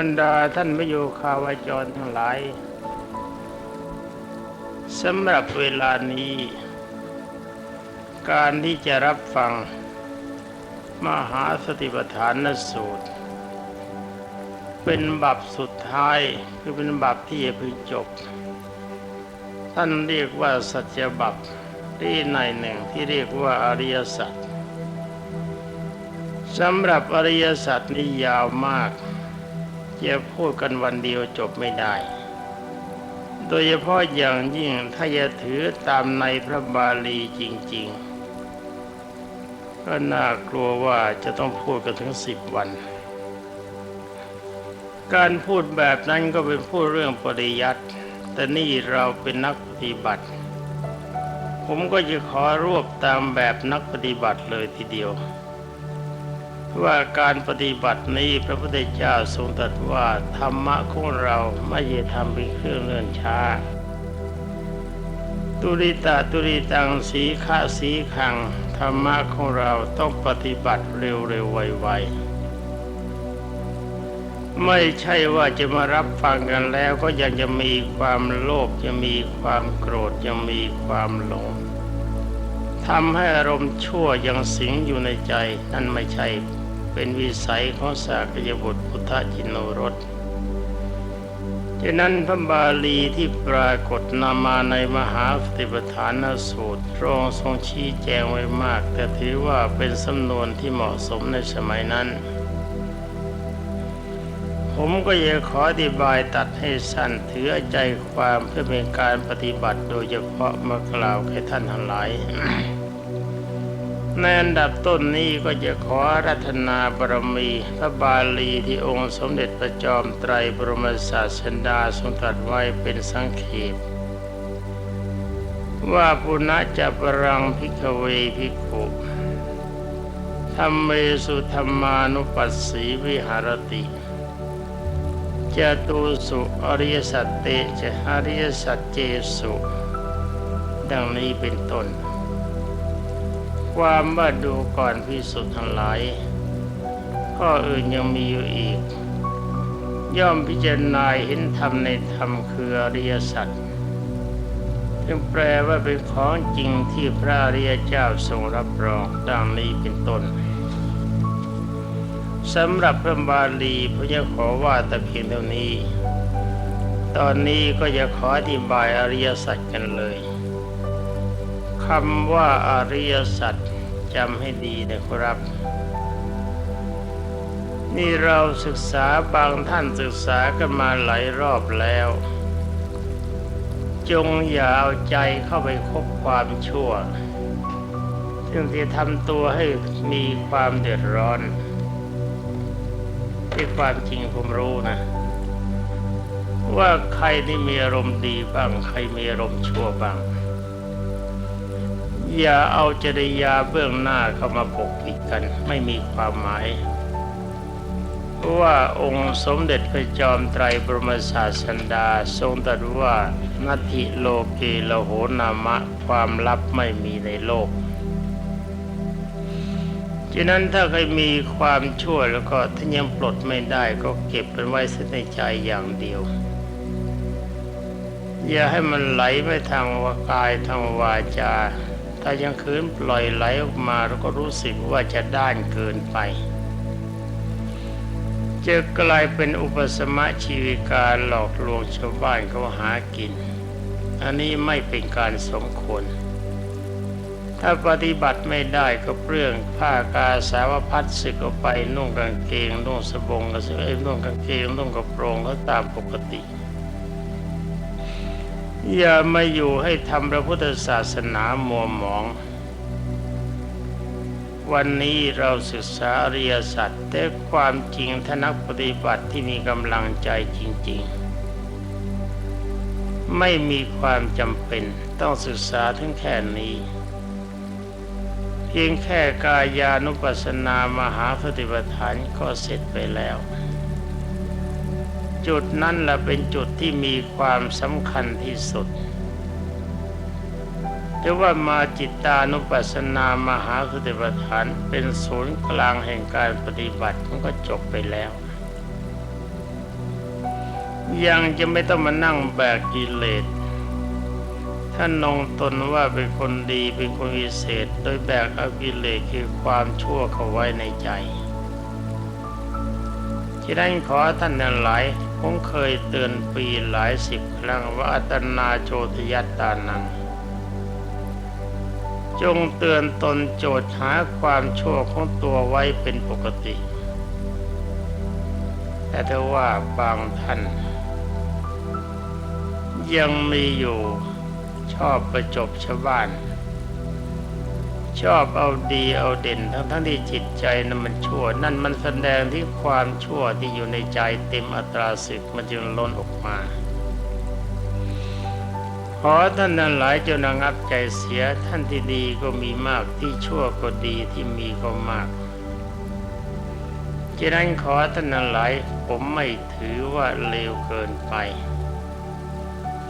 บรรดาท่านมโยคาวาจรทั้งหลายสำหรับเวลานี้ การที่จะรับฟัง มหาสติปัฏฐานสูตร เป็นบับสุดท้ายคือเป็นบับที่จะพึงจบ ท่านเรียกว่าสัจบับที่ในหนึ่งที่เรียกว่าอริยสัจสำหรับอริยสัจนี่ยาวมาก จะพูดกันวันเดียวจบไม่ได้ โดยเฉพาะอย่างยิ่งถ้าจะถือตามในพระบาลีจริง ๆ ก็น่ากลัวว่าจะต้องพูดกันถึงสิบวัน การพูดแบบนั้นก็เป็นพูดเรื่องปริยัติแต่นี่เราเป็นนักปฏิบัติ ผมก็จะขอรวบตามแบบนักปฏิบัติเลยทีเดียว ว่าการปฏิบัตินี้พระพุทธเจ้าทรงตรัสว่าธรรมะของเราไม่ใช่ทำเป็นเครื่องเลื่อนช้า ตุริตาตุริตังสีขาสีขังธรรมะของเราต้องปฏิบัติเร็วๆไวๆไม่ใช่ว่าจะมารับฟังกันแล้วก็ยังจะมีความโลภยังมีความโกรธยังมีความหลงทำให้อารมณ์ชั่วยังสิงอยู่ในใจนั่นไม่ใช่ เป็นวิสัยของสากยบุตรพุทธจินโนรสฉะนั้นพระบาลีที่ปรากฏนามาในมหาสติปัฏฐานสูตรรองทรงชี้แจงไว้มาก แต่ถือว่าเป็นสำนวนที่เหมาะสมในสมัยนั้น ผมก็อยากขออธิบายตัดให้สั้นถือใจความเพื่อเป็นการปฏิบัติโดยเฉพาะมากล่าวแก่ท่านทั้งหลาย ในอันดับต้นนี้ก็จะขอรัตนาบรมีพระบาลีที่องค์สมเด็จพระจอมไตรบรมศาสดาทรงตรัสไว้เป็นสังเขปว่าปุณะจะปรังพิกเวพิกุธรรมเมสุธรรมานุปัสสีวิหารติจะตุสุอริยสัจเตจะอริยสัจเจสุ ดังนี้เป็นต้น ความว่าดูก่อนพิสุทธ์ทั้งหลาย ข้ออื่นยังมีอยู่อีก ย่อมพิจารณาเห็นธรรมในธรรมคืออริยสัจจึงแปลว่าเป็นของจริงที่พระอริยเจ้าทรงรับรองดังนี้เป็นต้นสำหรับพระบาลีพระจะขอว่าแต่เพียงเท่านี้ ตอนนี้ก็จะขออธิบายอริยสัจกันเลย คำว่าอริยสัจจำให้ดีนะครับ นี่เราศึกษาบางท่านศึกษากันมาหลายรอบแล้ว จงอย่าเอาใจเข้าไปคบความชั่ว ซึ่งจะทำตัวให้มีความเดือดร้อนที่ความจริงผมรู้นะ ว่าใครที่มีอารมณ์ดีบ้าง ใครมีอารมณ์ชั่วบ้าง อย่าเอาจริยาเบื้องหน้าเข้ามาปกปิดกัน ไม่มีความหมายว่าองค์สมเด็จพระจอมไตรบรมศาสดาทรงตรัสว่านัตถิโลเกโลโหนามะความลับไม่มีในโลกฉะนั้นถ้าใครมีความชั่วแล้วก็ถ้ายังปลดไม่ได้ก็เก็บเป็นไว้ในใจอย่างเดียว อย่าให้มันไหลไปทางวากายทางวาจา ถ้ายังคืนปล่อยไหลออกมาแล้วก็รู้สึกว่าจะด้านเกินไป จะกลายเป็นอุปสมะชีวิการหลอกลวงชาวบ้านเขาหากิน อันนี้ไม่เป็นการสมควร ถ้าปฏิบัติไม่ได้ก็เปลื้องผ้ากาสาวพัดสึกออกไปนุ่งกางเกงนุ่งสบงก็สึกเอ้ยนุ่งกางเกงนุ่งกระโปรงก็ตามปกติ อย่ามาอยู่ให้ทำพระพุทธศาสนามัวหมอง วันนี้เราศึกษาอริยสัจแต่ความจริงถ้านักปฏิบัติที่มีกำลังใจจริง ๆ ไม่มีความจำเป็นต้องศึกษาถึงแค่นี้ เพียงแค่กายานุปัสสนามหาปฏิปทานก็เสร็จไปแล้ว จุดนั้นแหละเป็นจุดที่มีความสำคัญที่สุดจะว่ามาจิตตานุปัสสนามหาสติปัฏฐานเป็นศูนย์กลางแห่งการปฏิบัติมันก็จบไปแล้ว ยังจะไม่ต้องมานั่งแบกกิเลสท่านนงตนว่าเป็นคนดีเป็นคนวิเศษ โดยแบกเอากิเลสคือความชั่วเข้าไว้ในใจ ที่นั้นขอท่านทั้งหลาย ผมเคยเตือนปีหลายสิบครั้งว่าอัตนาโจทยัตตานัง จงเตือนตนโจทย์หาความชั่วของตัวไว้เป็นปกติ แต่ถ้าว่าบางท่าน ยังมีอยู่ชอบประจบชาวบ้าน ชอบเอาดีเอาเด่น ทั้งทั้งที่จิตใจนั้นมันชั่ว นั่นมันแสดงที่ความชั่วที่อยู่ในใจเต็มอัตราศึกมันจึงล้นออกมาขอท่านนั้นหลายจงระงับใจเสียท่านที่ดีก็มีมากที่ชั่วก็ดีที่มีก็มากฉะนั้นขอท่านนั้นหลายผมไม่ถือว่าเลวเกินไป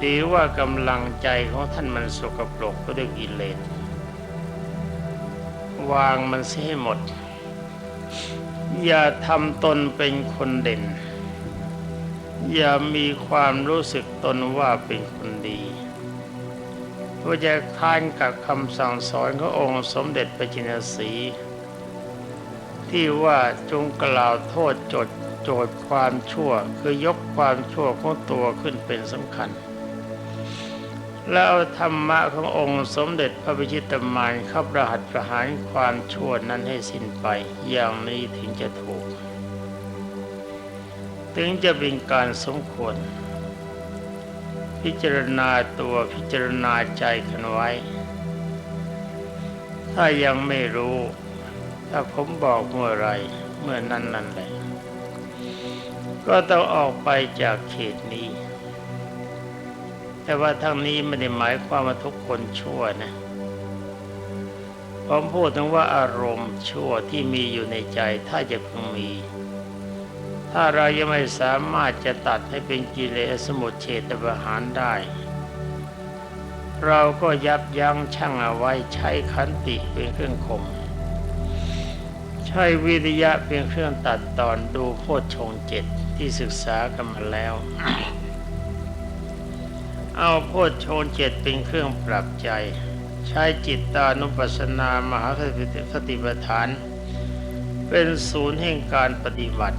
ถือว่ากำลังใจของท่านมันสกปรกก็ด้วยกิเลส วางมันเสียให้หมด อย่าทำตนเป็นคนเด่น อย่ามีความรู้สึกตนว่าเป็นคนดีว่าจะค้านกับคำสั่งสอนขององค์สมเด็จพระจินสี ที่ว่าจงกล่าวโทษจดโจทย์ความชั่วคือยกความชั่วของตัวขึ้นเป็นสำคัญ แล้วเอาธรรมะขององค์สมเด็จพระพิชิตมารเข้าประหัตประหารความชั่วนั้นให้สิ้นไป อย่างนี้ถึงจะถูก ถึงจะเป็นการสมควร พิจารณาตัวพิจารณาใจกันไว้ ถ้ายังไม่รู้ ถ้าผมบอกเมื่อไรเมื่อนั้นนั่นแหละก็ต้องออกไปจากเขตนี้ แต่ว่าทั้งนี้ไม่ได้หมายความว่าทุกคนชั่วนะผมพูดถึงว่าอารมณ์ชั่วที่มีอยู่ในใจถ้าจะพึงมี ถ้าเรายังไม่สามารถจะตัดให้เป็นกิเลสสมุทเฉตประหารได้ เราก็ยับยั้งชั่งเอาไว้ใช้ขันติเป็นเครื่องข่มใช้วิริยะเป็นเครื่องตัดตอนดูโพชฌงเจ็ดที่ศึกษากันมาแล้ว เอาโพชฌงเจ็ดเป็นเครื่องปรับใจ ใช้จิตตานุปัสสนามหาสติปัฏฐาน เป็นศูนย์แห่งการปฏิบัติ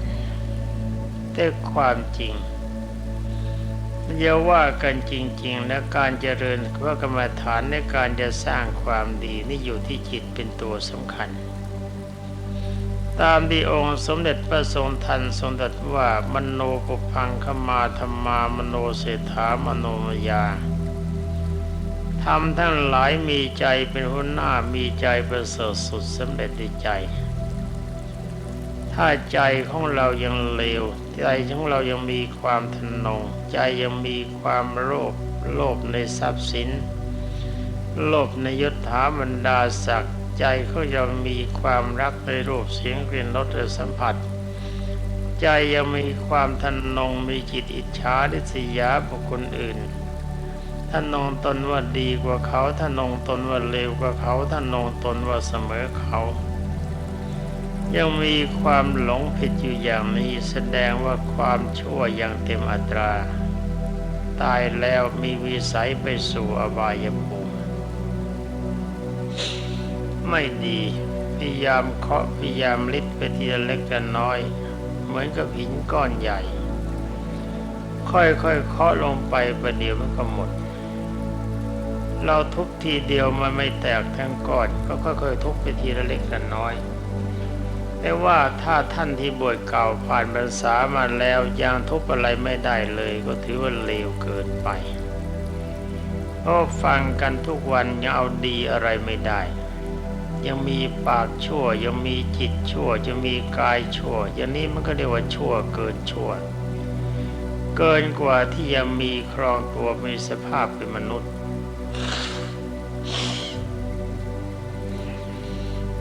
แต่ความจริงอย่าว่ากันจริง ๆ และการเจริญพระกรรมฐานในการจะสร้างความดีนี่อยู่ที่จิตเป็นตัวสำคัญ ตามที่องค์สมเด็จพระทรงทันทรงตรัสว่ามโนปุพังขมาธรรมามโนเศรษฐามโนมยาทำทั้งหลายมีใจเป็นหัวหน้ามีใจประเสริฐสุดสำเร็จในใจ ถ้าใจของเรายังเลว ใจของเรายังมีความทนง ใจยังมีความโลภโลภในทรัพย์สิน โลภในยศถาบรรดาศักดิ์ ใจเขายังมีความรักในรูปเสียงกลิ่นรสสัมผัส ใจยังมีความทันนงมีจิตอิจฉาริษยาบุคคลอื่นท่านงตนว่าดีกว่าเขาท่านงตนว่าเลวกว่าเขาท่านงตนว่าเสมอเขา ยังมีความหลงผิดอยู่อย่างนี้แสดงว่าความชั่วยังเต็มอัตรา ตายแล้วมีวิสัยไปสู่อบายภูมิ ไม่ดีพยายามเคาะพยายามลิดไปทีละเล็กละน้อย เหมือนกับหินก้อนใหญ่ ค่อยๆเคาะลงไปประเดี๋ยวมันก็หมด เราทุบทีเดียวมันไม่แตกทั้งก้อน ก็ค่อยๆทุบไปทีละเล็กละน้อยแต่ว่าถ้าท่านที่บวชเก่าผ่านพรรษามาแล้วยังทุบอะไรไม่ได้เลยก็ถือว่าเลวเกินไปเพราะฟังกันทุกวันยังเอาดีอะไรไม่ได้ ยังมีปากชั่ว ยังมีจิตชั่วจะมีกายชั่ว อย่างนี้มันก็เรียกว่าชั่วเกินชั่ว เกินกว่าที่จะมีครองตัวมีสภาพเป็นมนุษย์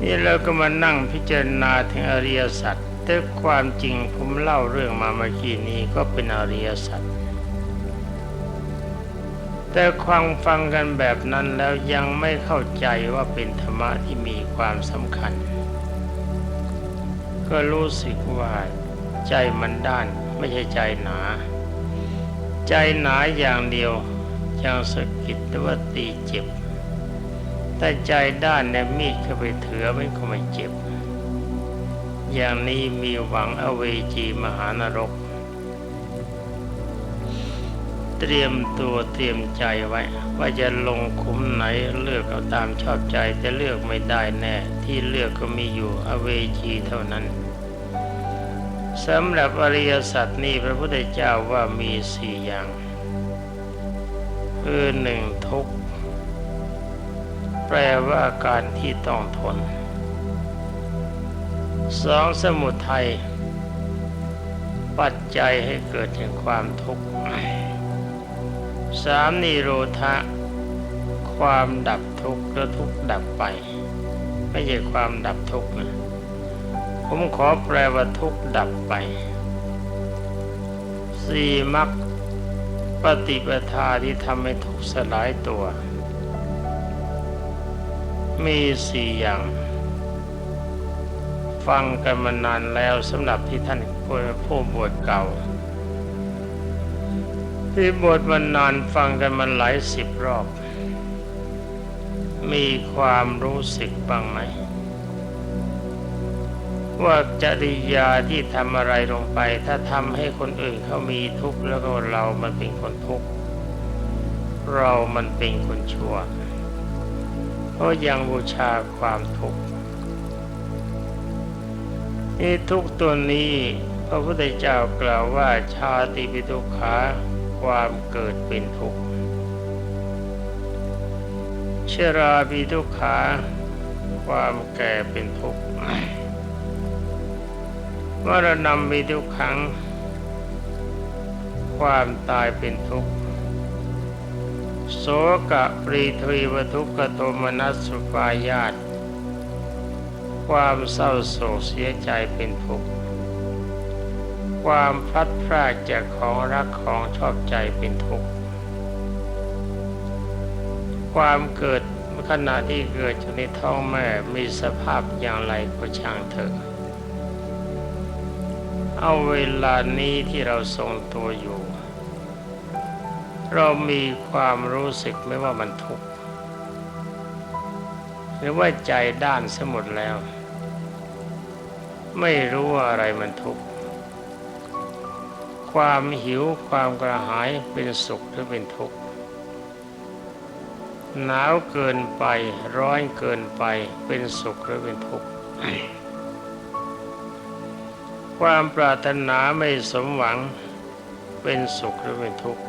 นี่เราก็มานั่งพิจารณาถึงอริยสัจแต่ความจริงผมเล่าเรื่องมาเมื่อกี้นี้ก็เป็นอริยสัจ แต่ความฟังกันแบบนั้นแล้วยังไม่เข้าใจว่าเป็นธรรมะที่มีความสำคัญ ก็รู้สึกว่าใจมันด้านไม่ใช่ใจหนา ใจหนาอย่างเดียวยังสะกิดหรือว่าตีเจ็บ แต่ใจด้านเนี่ยมีดเข้าไปเถือมันก็ไม่เจ็บ อย่างนี้มีหวังอเวจีมหานรก เตรียมตัวเตรียมใจไว้ ว่าจะลงคุ้มไหนเลือกเอาตามชอบใจแต่เลือกไม่ได้แน่ ที่เลือกก็มีอยู่อเวจีเท่านั้นสำหรับอริยสัจนี้พระพุทธเจ้าว่ามีสี่อย่างคือหนึ่งทุกข์แปลว่าอาการที่ต้องทนสองสมุทัยปัจจัยให้เกิดแห่งความทุกข์ สามนิโรธะ ความดับทุกข์แล้วทุกข์ดับไป ไม่ใช่ความดับทุกข์นะผมขอแปลว่าทุกข์ดับไปสี่มรรคปฏิปทาที่ทำให้ทุกข์สลายตัว มีสี่อย่าง ฟังกันมานานแล้วสำหรับที่ท่านผู้บวชเก่า ที่บวชมานนานฟังกันมาหลายสิบรอบ มีความรู้สึกบ้างไหม ว่าจริยาที่ทำอะไรลงไป ถ้าทำให้คนอื่นเขามีทุกข์แล้วก็เรามันเป็นคนทุกข์เรามันเป็นคนชั่ว เพราะยังบูชาความทุกข์นี่ทุกตัวนี้พระพุทธเจ้ากล่าวว่าชาติปิทุกขา ความเกิดเป็นทุกข์ชราปิทุกขาความแก่เป็นทุกข์มรณะมีทุกขัง ความตายเป็นทุกข์โสกะปรีทวีวทุกขโทมนัสสุปายาตความเศร้าโศกเสียใจเป็นทุกข์ ความพลัดพรากจากของรักของชอบใจเป็นทุกข์ความเกิดขณะที่เกิดอยู่ในท้องแม่มีสภาพอย่างไรก็ช่างเถอะเอาเวลานี้ที่เราทรงตัวอยู่ เรามีความรู้สึกไม่ว่ามันทุกข์หรือว่าใจด้านสมดแล้ว ไม่รู้ว่าอะไรมันทุกข์ ความหิวความกระหายเป็นสุขหรือเป็นทุกข์หนาวเกินไปร้อนเกินไปเป็นสุขหรือเป็นทุกข์ความปรารถนาไม่สมหวังเป็นสุขหรือเป็นทุกข์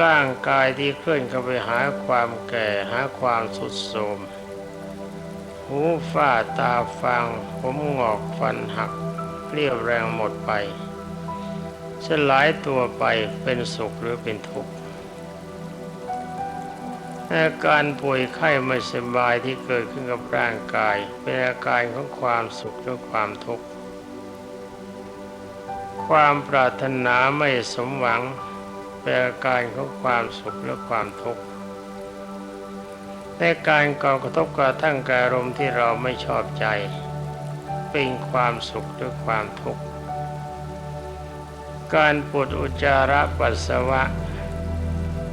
ร่างกายที่เคลื่อนเข้าไปหาความแก่หาความสุดโทมหูฝ้าตาฟังผมงอกฟันหักเรียวแรงหมดไป สลายตัวไปเป็นสุขหรือเป็นทุกข์อาการป่วยไข้ไม่สบายที่เกิดขึ้นกับร่างกาย เป็นอาการของความสุขหรือความทุกข์ความปรารถนาไม่สมหวังเป็นอาการของความสุขและความทุกข์ในการก่อกระทบกระทั่งกอารมณ์ที่เราไม่ชอบใจ เป็นความสุขหรือความทุกข์ การปวดอุจจาระปัสสาวะ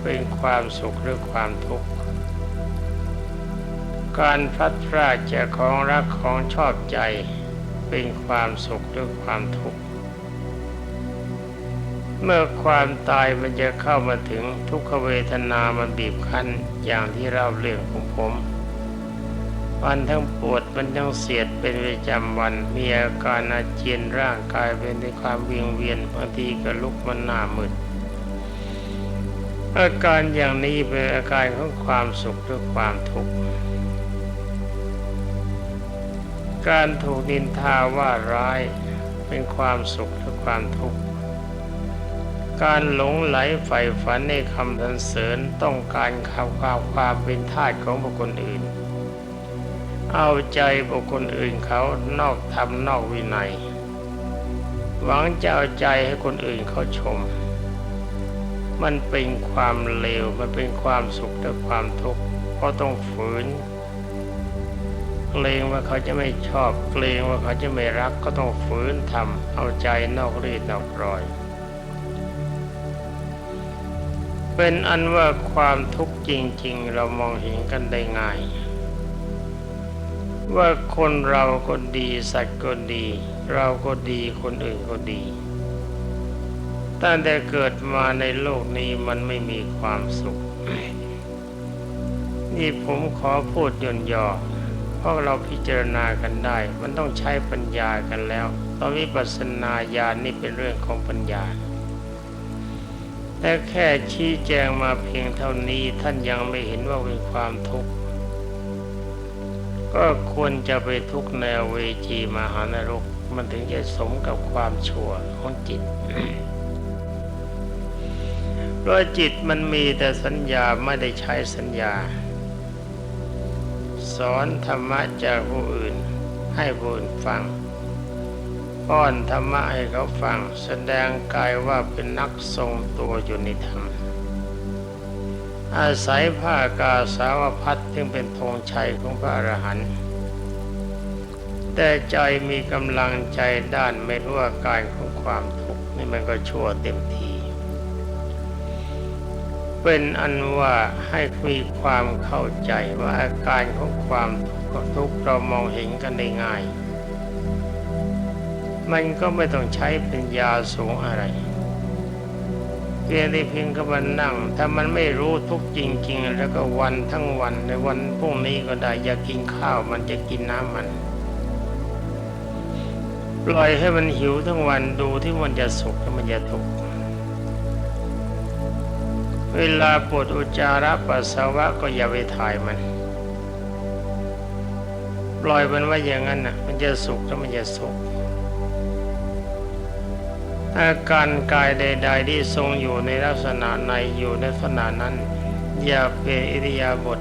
เป็นความสุขหรือความทุกข์ การพัดพรากจากของรักของชอบใจ เป็นความสุขหรือความทุกข์ เมื่อความตายมันจะเข้ามาถึงทุกขเวทนามันบีบคั้นอย่างที่เราเรื่องของผม มันทั้งปวดมันทั้งเสียดเป็นประจำวัน มีอาการอาเจียนร่างกายเป็นในความเวียงเวียนบางทีก็ลุกมันหน้ามึนอาการอย่างนี้เป็นอาการของความสุขหรือความทุกข์การถูกนินทาว่าร้ายเป็นความสุขหรือความทุกข์ การหลงไหลใฝ่ฝันในคำสรรเสริญต้องการข่าวความความเป็นทาสของบุคคลอื่น เอาใจบุคคลอื่นเขานอกธรรมนอกวินัย หวังจะเอาใจให้คนอื่นเขาชม มันเป็นความเลวมันเป็นความสุขและความทุกข์เพราะต้องฝืนเกรงว่าเขาจะไม่ชอบเกรงว่าเขาจะไม่รักก็ต้องฝืนทำเอาใจนอกรีดนอกรอย เป็นอันว่าความทุกข์จริง ๆ เรามองเห็นกันได้ง่าย ว่าคนเราก็ดีสัตว์ก็ดี เราก็ดีคนอื่นก็ดีตั้งแต่เกิดมาในโลกนี้มันไม่มีความสุข นี่ผมขอพูดย่นย่อเพราะเราพิจารณากันได้ มันต้องใช้ปัญญากันแล้วตอนวิปัสสนาญาณนี่เป็นเรื่องของปัญญา แต่แค่ชี้แจงมาเพียงเท่านี้ท่านยังไม่เห็นว่าเป็นความทุกข์ ก็ควรจะไปทุกแนวเวจีมหานรก มันถึงจะสมกับความชั่วของจิตเพราะจิตมันมีแต่สัญญาไม่ได้ใช้สัญญา สอนธรรมะจากผู้อื่น ให้ผู้อื่นฟังป้อนธรรมะให้เขาฟัง แสดงกายว่าเป็นนักทรงตัวอยู่ในธรรม อาศัยผ้ากาสาวพัดจึงเป็นธงชัยของพระอรหันต์แต่ใจมีกำลังใจด้านไม่รู้อาการของความทุกข์นี่มันก็ชั่วเต็มที เป็นอันว่าให้มีความเข้าใจว่าอาการของความทุกข์เรามองเห็นกันได้ง่าย มันก็ไม่ต้องใช้ปัญญาสูงอะไร พียงแต่เพียงกับมันนั่ง ถ้ามันไม่รู้ทุกจริง ๆ แล้วก็วันทั้งวันในวันพรุ่งนี้ก็ได้อยากกินข้าวมันจะกินน้ำมัน ปล่อยให้มันหิวทั้งวันดูที่มันจะสุขแล้วมันจะทุกข์เวลาปวดอุจจาระปัสสาวะก็อย่าไปถ่ายมัน ปล่อยมันไว้อย่างนั้นน่ะ มันจะสุขแล้วมันจะสุข อาการกายใด ๆ ที่ทรงอยู่ในลักษณะในอยู่ในลักษณะนั้น อย่าเป็นอิริยาบถ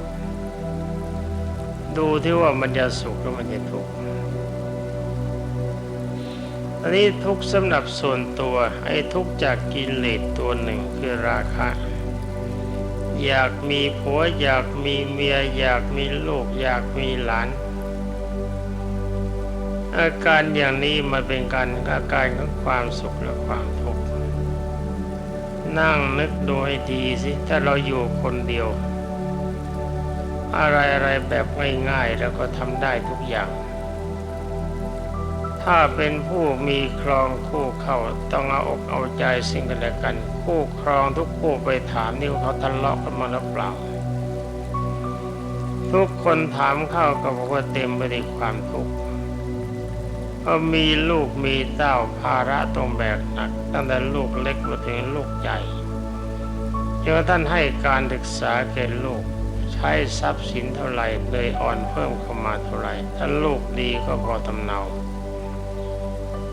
ดูที่ว่ามันจะสุขหรือมันจะทุกข์อันนี้ทุกข์สำหรับส่วนตัวไอ้ทุกข์จากกิเลสตัวหนึ่งคือราคะ อยากมีผัวอยากมีเมีย อยากมีลูก อยากมีหลาน อาการอย่างนี้มันเป็นการอาการของความสุขและความทุกข์นั่งนึกดูให้ดีสิถ้าเราอยู่คนเดียว อะไรอะไรแบบง่ายๆแล้วก็ทำได้ทุกอย่าง ถ้าเป็นผู้มีครองคู่เข้าต้องเอาอกเอาใจสิ่งกันและกัน คู่ครองทุกคู่ไปถามนี่ว่าเขาทะเลาะกันมาหรือเปล่า ทุกคนถามเข้าก็บอกว่าเต็มไปด้วยความทุกข์ อมีลูกมีเต้าภาระต้องแบกหนัก ตั้งแต่ลูกเล็กมาถึงลูกใหญ่จนท่านให้การศึกษาแก่ลูก ใช้ทรัพย์สินเท่าไหร่เลยอ่อนเพิ่มเข้ามาเท่าไหร่ถ้าลูกดีก็พอทำเนา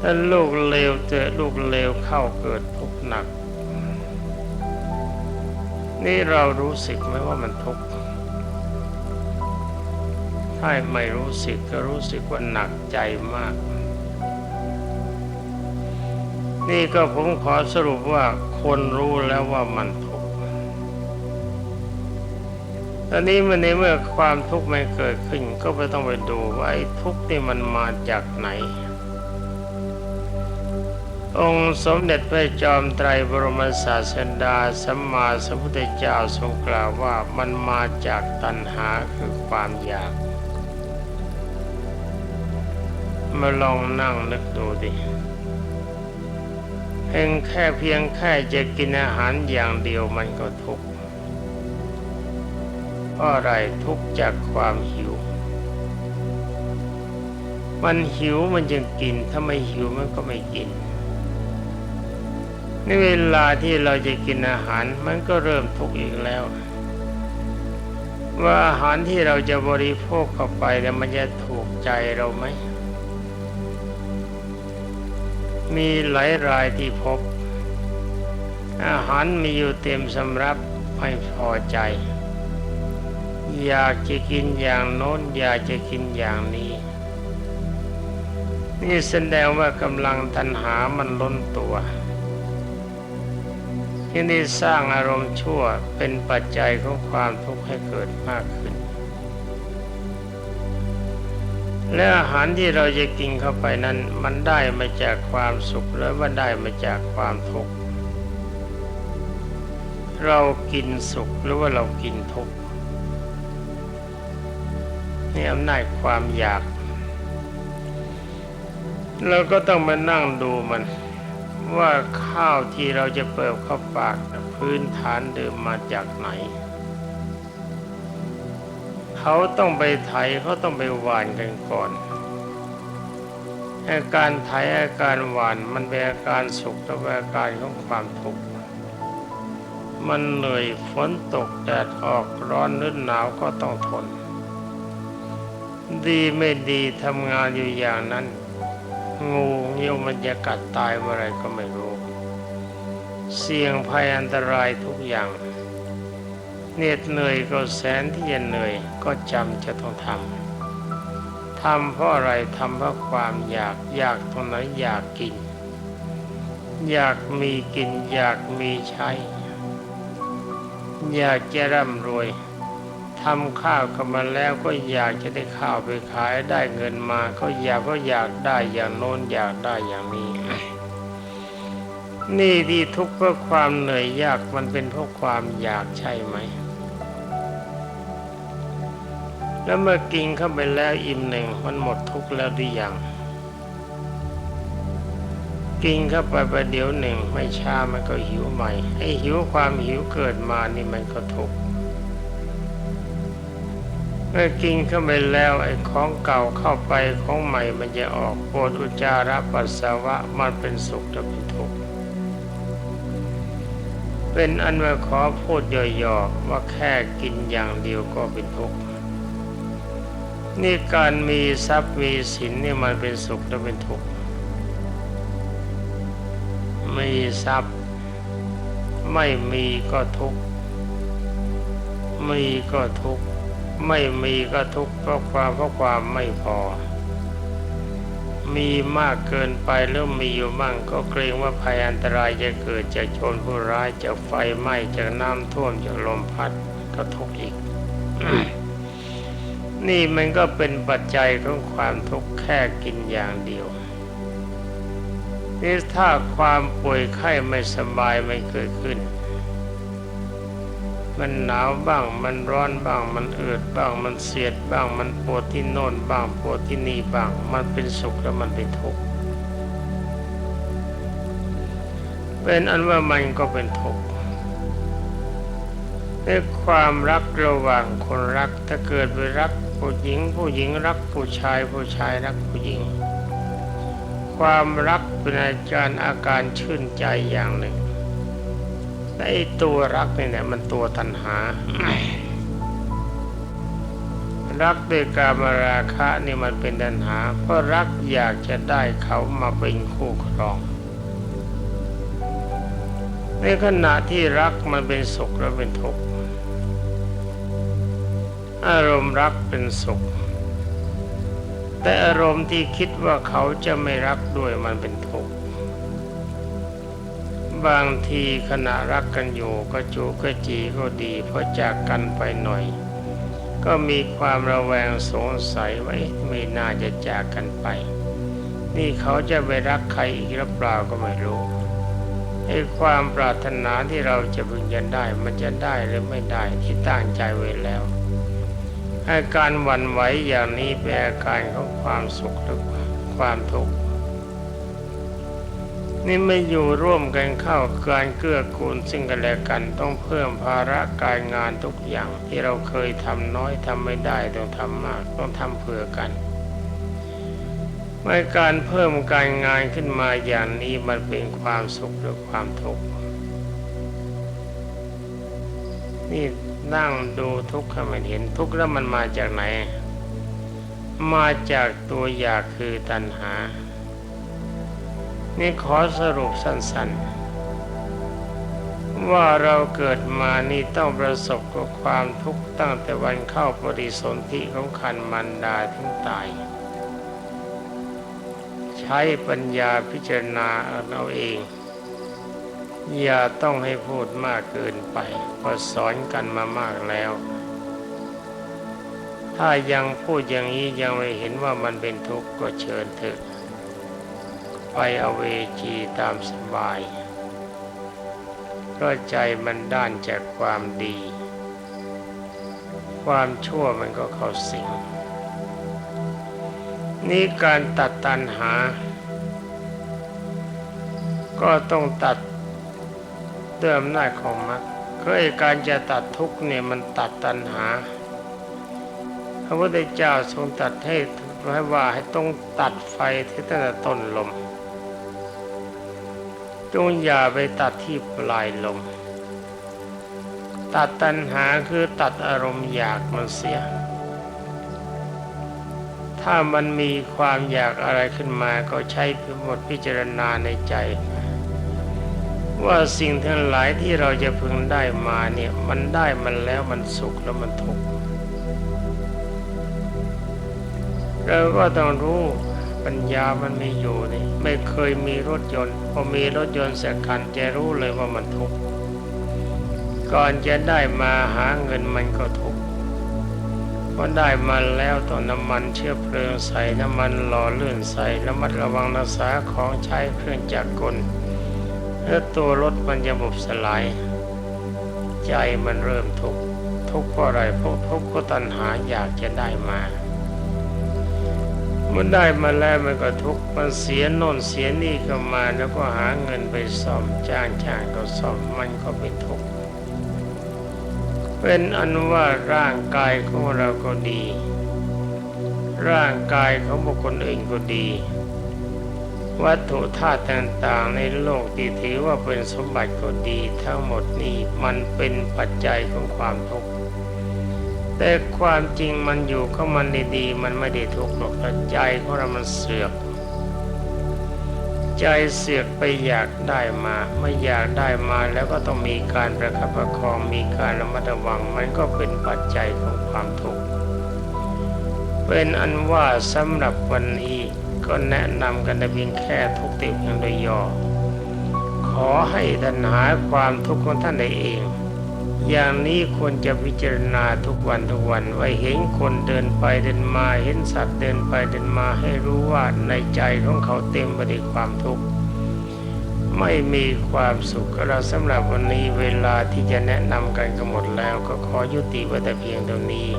ถ้าลูกเลวเจอลูกเลวเข้าเกิดทุกข์หนัก นี่เรารู้สึกไหมว่ามันทุกข์ถ้าไม่รู้สึกก็รู้สึกว่าหนักใจมาก นี่ก็ผมขอสรุปว่าคนรู้แล้วว่ามันทุกข์ตอนนี้มันในเมื่อความทุกข์มันเกิดขึ้น ก็ไม่ต้องไปดูว่าไอ้ทุกข์นี่มันมาจากไหน องค์สมเด็จพระจอมไตรบรมศาสดาสัมมาสัมพุทธเจ้าทรงกล่าวว่ามันมาจากตัณหาคือความอยาก มาลองนั่งนึกดูดิ เพียงแค่เพียงแค่จะกินอาหารอย่างเดียวมันก็ทุกข์เพราะอะไรทุกข์จากความหิว มันหิวมันจึงกิน ถ้าไม่หิวมันก็ไม่กิน ในเวลาที่เราจะกินอาหารมันก็เริ่มทุกข์อีกแล้ว ว่าอาหารที่เราจะบริโภคเข้าไปเนี่มันจะถูกใจเราไหม มีหลายรายที่พบ อาหารมีอยู่เต็มสำรับไม่พอใจ อยากจะกินอย่างโน้นอยากจะกินอย่างนี้ นี่แสดงว่ากำลังตัณหามันล้นตัวที่ได้สร้างอารมณ์ชั่วเป็นปัจจัยของความทุกข์ให้เกิดมากขึ้น และอาหารที่เราจะกินเข้าไปนั้น มันได้มาจากความสุขหรือว่าได้มาจากความทุกข์เรากินสุขหรือว่าเรากินทุกข์นี่อำนาจความอยาก เราก็ต้องมานั่งดูมัน ว่าข้าวที่เราจะเปิดเข้าปากพื้นฐานเดิมมาจากไหน เขาต้องไปไถเขาต้องไปหวานกันก่อนอาการไถอาการหวานมันเป็นอาการสุขและอาการของความทุกข์มันเหนื่อยฝนตกแดดออกร้อนหรือหนาวก็ต้องทน ดีไม่ดีทำงานอยู่อย่างนั้น งูเงี้ยวมันจะกัดตายเมื่อไรก็ไม่รู้ เสี่ยงภัยอันตรายทุกอย่าง เหน็ดเหนื่อยก็แสนที่จะเหนื่อยก็จำจะต้องทำทำเพราะอะไรทำเพราะความอยากอยากตรงไหนอยากกิน อยากมีกิน อยากมีใช้ อยากจะร่ำรวยทำข้าวกันมาแล้วก็อยากจะได้ข้าวไปขายได้เงินมา ก็อยากก็อยากได้อย่างโน้นอยากได้อย่างนี้นี่ที่ทุกข์เพราะความเหนื่อยยากมันเป็นเพราะความอยากใช่ไหม แล้วเมื่อกินเข้าไปแล้วอิ่มหนึ่งมันหมดทุกข์แล้วหรือยังกินเข้าไปประเดี๋ยวหนึ่งไม่ช้ามันก็หิวใหม่ไอ้หิวความหิวเกิดมานี่มันก็ทุกข์เมื่อกินเข้าไปแล้วไอ้ของเก่าเข้าไปของใหม่มันจะออกปวดอุจจาระปัสสาวะมันเป็นสุขและเป็นทุกข์เป็นอันว่าขอพูดย่อๆว่าแค่กินอย่างเดียวก็เป็นทุกข์ นี่การมีทรัพย์มีสินนี่มันเป็นสุขและเป็นทุกข์มีทรัพย์ ไม่มีก็ทุกข์มีก็ทุกข์ไม่มีก็ทุกข์เพราะความเพราะความไม่พอ มีมากเกินไปหรือมีอยู่มั่งก็เกรงว่าภัยอันตรายจะเกิดจากโจรผู้ร้ายจากไฟไหม้จากน้ำท่วมจากลมพัดก็ทุกข์อีก นี่มันก็เป็นปัจจัยของความทุกข์แค่กินอย่างเดียวนี่ถ้าความป่วยไข้ไม่สบายไม่เกิดขึ้น มันหนาวบ้าง มันร้อนบ้าง มันอืดบ้าง มันเสียดบ้าง มันปวดที่โน่นบ้าง ปวดที่นี่บ้าง มันเป็นสุขแล้วมันเป็นทุกข์ เป็นอันว่ามันก็เป็นทุกข์ ในความรักระหว่างคนรักถ้าเกิดไปรักผู้หญิง ผู้หญิงรักผู้ชาย ผู้ชายรักผู้หญิง ความรักเป็นอาการอาการชื่นใจอย่างหนึ่งแต่ตัวรักนี่แหละมันตัวตัณหา รักด้วยกามราคะนี่มันเป็นตัณหา เพราะรักอยากจะได้เขามาเป็นคู่ครองในขณะที่รักมันเป็นสุขและเป็นทุกข์ อารมณ์รักเป็นสุข แต่อารมณ์ที่คิดว่าเขาจะไม่รักด้วยมันเป็นทุกข์บางทีขณะรักกันอยู่ก็จูก็จีก็ดีพอจากกันไปหน่อย ก็มีความระแวงสงสัยว่าเอ๊ะไม่น่าจะจากกันไป นี่เขาจะไปรักใครอีกหรือเปล่าก็ไม่รู้ไอ้ความปรารถนาที่เราจะพึงจะได้มันจะได้หรือไม่ได้ที่ตั้งใจไว้แล้ว อาการหวั่นไหวอย่างนี้เป็นอาการของความสุขหรือความทุกข์นี่ไม่อยู่ร่วมกันเข้าการเกื้อกูลซึ่งกันและกันต้องเพิ่มภาระการงานทุกอย่างที่เราเคยทำน้อยทำไม่ได้ต้องทำมากต้องทำเพื่อกันเมื่อการเพิ่มการงานขึ้นมาอย่างนี้มันเป็นความสุขหรือความทุกข์นี่ นั่งดูทุกข์ให้มันเห็นทุกข์แล้วมันมาจากไหน มาจากตัวอยากคือตัณหา นี่ขอสรุปสั้นๆ ว่าเราเกิดมานี่ต้องประสบกับความทุกข์ตั้งแต่วันเข้าปฏิสนธิของคันมันดาถึงตาย ใช้ปัญญาพิจารณาเอาเอง อย่าต้องให้พูดมากเกินไปเพราะสอนกันมามากแล้ว ถ้ายังพูดอย่างนี้ยังไม่เห็นว่ามันเป็นทุกข์ก็เชิญเถอะไปเอาเวจีตามสบายเพราะใจมันด้านจากความดี ความชั่วมันก็เข้าสิงนี่การตัดตัณหา ก็ต้องตัด ด้วยอำนาจของมรรคเคยการจะตัดทุกเนี่ยมันตัดตัณหา พระพุทธเจ้าทรงตัดให้ให้ว่าให้ต้องตัดไฟที่ตั้งแต่ต้นลมจงอย่าไปตัดที่ปลายลม ตัดตัณหาคือตัดอารมณ์อยากมันเสีย ถ้ามันมีความอยากอะไรขึ้นมาก็ใช้บทพิจารณาในใจ ว่าสิ่งทั้งหลายที่เราจะพึงได้มาเนี่ยมันได้มันแล้วมันสุขแล้วมันทุกข์เราก็ต้องรู้ปัญญามันมีอยู่นี่ไม่เคยมีรถยนต์พอมีรถยนต์สักคันจะรู้เลยว่ามันทุกข์ก่อนจะได้มาหาเงินมันก็ทุกข์พอได้มาแล้วต้องน้ำมันเชื้อเพลิงใส่น้ำมันหล่อเลื่อนใส่ระมัดระวังรักษาของใช้เครื่องจักรกล แล้วตัวรถมันจะบุบสลาย ใจมันเริ่มทุกข์ทุกข์เพราะอะไรเพราะทุกข์เพราะตัณหาอยากจะได้มา มันได้มาแล้วมันก็ทุกข์มันเสียโน่นเสียนี่ก็มาแล้วก็หาเงินไปซ่อมจ้างจ้างก็ซ่อมมันก็เป็นทุกข์เป็นอันว่าร่างกายของเราก็ดี ร่างกายของบุคคลอื่นก็ดี วัตถุธาตุต่างๆ ในโลกที่ถือว่าเป็นสมบัติก็ดีทั้งหมดนี้มันเป็นปัจจัยของความทุกข์แต่ความจริงมันอยู่ของมันดีๆมันไม่ได้ทุกข์หรอกแต่ใจของเรามันเสือก ใจเสือกไปอยากได้มา ไม่อยากได้มาแล้วก็ต้องมีการประคับประคองมีการระมัดระวังมันก็เป็นปัจจัยของความทุกข์เป็นอันว่าสำหรับวันนี้ ก็แนะนำกันแต่เพียงแค่ทุกติเพียงโดยย่อขอให้ท่านหาความทุกข์ของท่านได้เอง อย่างนี้ควรจะพิจารณาทุกวันทุกวันไว้เห็นคนเดินไปเดินมาเห็นสัตว์เดินไปเดินมาให้รู้ว่าในใจของเขาเต็มไปด้วยความทุกข์ไม่มีความสุขเราสำหรับวันนี้เวลาที่จะแนะนำกันก็หมดแล้วก็ขอยุติไว้แต่เพียงเท่านี้